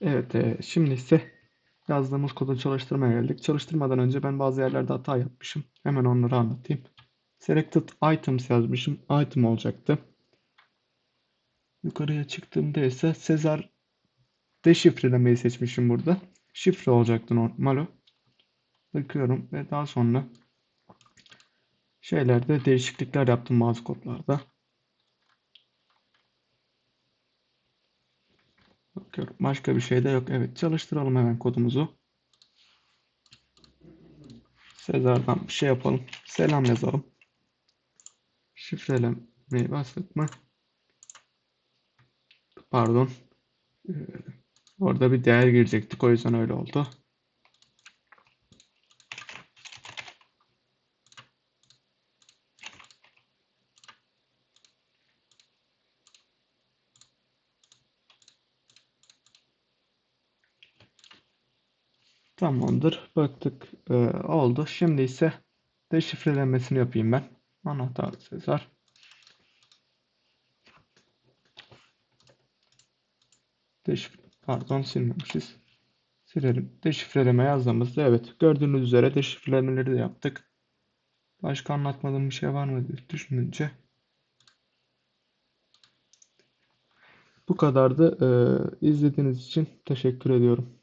Evet, e, şimdi ise yazdığımız kodu çalıştırmaya geldik. Çalıştırmadan önce ben bazı yerlerde hata yapmışım. Hemen onları anlatayım. Selected items yazmışım. Item olacaktı. Yukarıya çıktığımda ise Sezar deşifrelemeyi seçmişim burada. Şifre olacaktı normal o. Bakıyorum ve daha sonra şeylerde değişiklikler yaptım bazı kodlarda. Bakıyorum. Başka bir şey de yok. Evet çalıştıralım hemen kodumuzu. Sezar'dan bir şey yapalım. Selam yazalım. Şifrelemeyi bastık mı? Pardon. Ee, orada bir değer girecektik. O yüzden öyle oldu. Tamamdır. Baktık. Ee, oldu. Şimdi ise deşifrelemesini yapayım ben. Anahtar Sezar. Deşifre, pardon silmemişiz. Silelim. Deşifreleme yazdığımızda evet gördüğünüz üzere deşifrelemeleri de yaptık. Başka anlatmadığım bir şey var mı diye düşününce. Bu kadardı. Ee, izlediğiniz için teşekkür ediyorum.